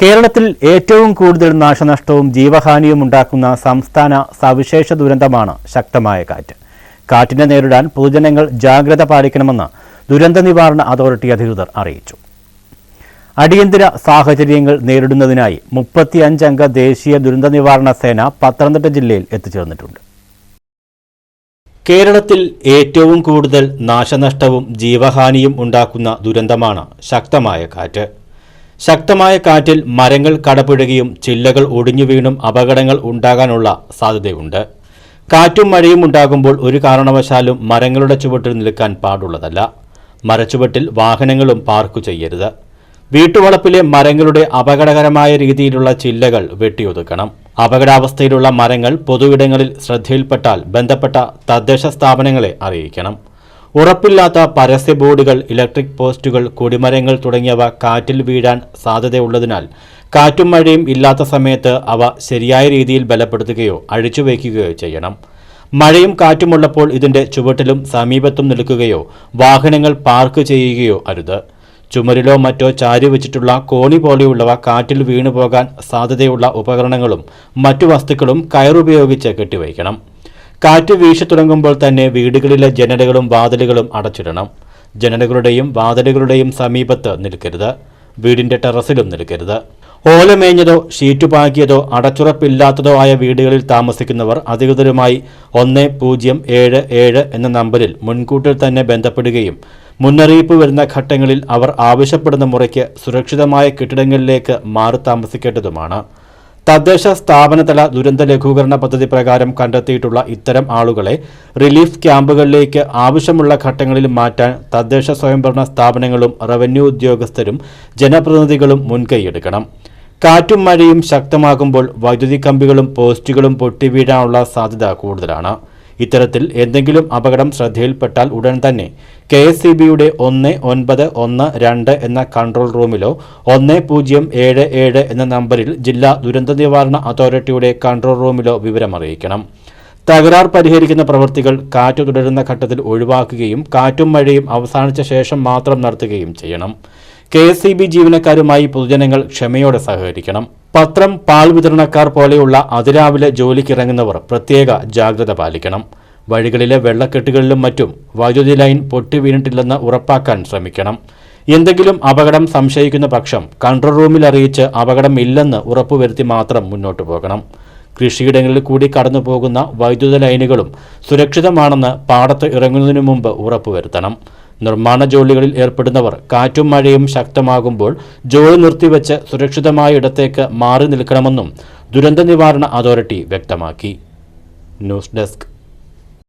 കേരളത്തിൽ ഏറ്റവും കൂടുതൽ നാശനഷ്ടവും ജീവഹാനിയും ഉണ്ടാക്കുന്ന സംസ്ഥാന സവിശേഷ ദുരന്തമാണ് ശക്തമായ കാറ്റ്. കാറ്റിനെ നേരിടാൻ പൊതുജനങ്ങൾ ജാഗ്രത പാലിക്കണമെന്ന് ദുരന്ത നിവാരണ അതോറിറ്റി അധികൃതർ അറിയിച്ചു. അടിയന്തര സാഹചര്യങ്ങൾ നേരിടുന്നതിനായി മുപ്പത്തിയഞ്ചംഗ ദേശീയ ദുരന്ത നിവാരണ സേന പത്തനംതിട്ട ജില്ലയിൽ എത്തിച്ചേർന്നിട്ടുണ്ട്. കേരളത്തിൽ ഏറ്റവും കൂടുതൽ നാശനഷ്ടവും ജീവഹാനിയും ഉണ്ടാക്കുന്ന ദുരന്തമാണ് ശക്തമായ കാറ്റ്. ശക്തമായ കാറ്റിൽ മരങ്ങൾ കടപുഴകിയും ചില്ലകൾ ഒടിഞ്ഞു വീണും അപകടങ്ങൾ ഉണ്ടാകാനുള്ള സാധ്യതയുണ്ട്. കാറ്റും മഴയും ഉണ്ടാകുമ്പോൾ ഒരു കാരണവശാലും മരങ്ങളുടെ ചുവട്ടിൽ നിൽക്കാൻ പാടുള്ളതല്ല. മരച്ചുവട്ടിൽ വാഹനങ്ങളും പാർക്ക് ചെയ്യരുത്. വീട്ടുവളപ്പിലെ മരങ്ങളുടെ അപകടകരമായ രീതിയിലുള്ള ചില്ലകൾ വെട്ടിയൊതുക്കണം. അപകടാവസ്ഥയിലുള്ള മരങ്ങൾ പൊതുവിടങ്ങളിൽ ശ്രദ്ധയിൽപ്പെട്ടാൽ ബന്ധപ്പെട്ട തദ്ദേശ സ്ഥാപനങ്ങളെ അറിയിക്കണം. ഉറപ്പില്ലാത്ത പരസ്യ ബോർഡുകൾ ഇലക്ട്രിക് പോസ്റ്റുകൾ കൊടിമരങ്ങൾ തുടങ്ങിയവ കാറ്റിൽ വീഴാൻ സാധ്യതയുള്ളതിനാൽ കാറ്റും മഴയും ഇല്ലാത്ത സമയത്ത് അവ ശരിയായ രീതിയിൽ ബലപ്പെടുത്തുകയോ അഴിച്ചുവയ്ക്കുകയോ ചെയ്യണം. മഴയും കാറ്റുമുള്ളപ്പോൾ ഇതിന്റെ ചുവട്ടിലും സമീപത്തും നിൽക്കുകയോ വാഹനങ്ങൾ പാർക്ക് ചെയ്യുകയോ അരുത്. ചുമരിലോ മറ്റോ ചാരി വെച്ചിട്ടുള്ള കോണി പോലെയുള്ളവ കാറ്റിൽ വീണുപോകാൻ സാധ്യതയുള്ള ഉപകരണങ്ങളും മറ്റു വസ്തുക്കളും കയറുപയോഗിച്ച് കെട്ടിവയ്ക്കണം. കാറ്റ് വീശി തുടങ്ങുമ്പോൾ തന്നെ വീടുകളിലെ ജനലുകളും വാതിലുകളും അടച്ചിടണം. ജനലുകളുടെയും വാതിലുകളുടെയും സമീപത്ത് നിൽക്കരുത്. വീടിന്റെ ടെറസിലും നിൽക്കരുത്. ഓലമേഞ്ഞതോ ഷീറ്റ് പാകിയതോ അടച്ചുറപ്പില്ലാത്തതോ ആയ വീടുകളിൽ താമസിക്കുന്നവർ അധികൃതരുമായി ഒന്ന് പൂജ്യം ഏഴ് ഏഴ് എന്ന നമ്പറിൽ മുൻകൂട്ടിൽ തന്നെ ബന്ധപ്പെടുകയും മുന്നറിയിപ്പ് വരുന്ന ഘട്ടങ്ങളിൽ അവർ ആവശ്യപ്പെടുന്ന മുറയ്ക്ക് സുരക്ഷിതമായ കെട്ടിടങ്ങളിലേക്ക് മാറി താമസിക്കേണ്ടതുമാണ്. തദ്ദേശ സ്ഥാപനതല ദുരന്ത ലഘൂകരണ പദ്ധതി പ്രകാരം കണ്ടെത്തിയിട്ടുള്ള ഇത്തരം ആളുകളെ റിലീഫ് ക്യാമ്പുകളിലേക്ക് ആവശ്യമുള്ള ഘട്ടങ്ങളിൽ മാറ്റാൻ തദ്ദേശ സ്വയംഭരണ സ്ഥാപനങ്ങളും റവന്യൂ ഉദ്യോഗസ്ഥരും ജനപ്രതിനിധികളും മുൻകൈയെടുക്കണം. കാറ്റും മഴയും ശക്തമാകുമ്പോൾ വൈദ്യുതി കമ്പികളും പോസ്റ്റുകളും പൊട്ടിവീഴാനുള്ള സാധ്യത കൂടുതലാണ്. ഇത്തരത്തിൽ എന്തെങ്കിലും അപകടം ശ്രദ്ധയിൽപ്പെട്ടാൽ ഉടൻ തന്നെ കെ എസ് സി ബിയുടെ ഒന്ന് ഒൻപത് ഒന്ന് രണ്ട് എന്ന കൺട്രോൾ റൂമിലോ ഒന്ന് പൂജ്യം ഏഴ് ഏഴ് എന്ന നമ്പറിൽ ജില്ലാ ദുരന്ത നിവാരണ അതോറിറ്റിയുടെ കൺട്രോൾ റൂമിലോ വിവരം അറിയിക്കണം. തകരാർ പരിഹരിക്കുന്ന പ്രവൃത്തികൾ കാറ്റ് തുടരുന്ന ഘട്ടത്തിൽ ഒഴിവാക്കുകയും കാറ്റും മഴയും അവസാനിച്ച ശേഷം മാത്രം നടത്തുകയും ചെയ്യണം. കെ എസ് സി ബി ജീവനക്കാരുമായി പൊതുജനങ്ങൾ ക്ഷമയോടെ സഹകരിക്കണം. പത്രം പാൽ വിതരണക്കാർ പോലെയുള്ള അതിരാവിലെ ജോലിക്കിറങ്ങുന്നവർ പ്രത്യേക ജാഗ്രത പാലിക്കണം. വഴികളിലെ വെള്ളക്കെട്ടുകളിലും മറ്റും വൈദ്യുതി ലൈൻ പൊട്ടി വീണിട്ടില്ലെന്ന് ഉറപ്പാക്കാൻ ശ്രമിക്കണം. എന്തെങ്കിലും അപകടം സംശയിക്കുന്ന പക്ഷം കൺട്രോൾ റൂമിൽ അറിയിച്ച് അപകടം ഇല്ലെന്ന് ഉറപ്പുവരുത്തി മാത്രം മുന്നോട്ടു പോകണം. കൃഷിയിടങ്ങളിൽ കൂടി കടന്നു പോകുന്ന വൈദ്യുത ലൈനുകളും സുരക്ഷിതമാണെന്ന് പാടത്ത് ഇറങ്ങുന്നതിനു മുമ്പ് ഉറപ്പുവരുത്തണം. നിർമ്മാണ ജോലികളിൽ ഏർപ്പെടുന്നവർ കാറ്റും മഴയും ശക്തമാകുമ്പോൾ ജോലി നിർത്തിവെച്ച് സുരക്ഷിതമായ ഇടത്തേക്ക് മാറി നിൽക്കണമെന്നും ദുരന്ത നിവാരണ അതോറിറ്റി വ്യക്തമാക്കി. News desk.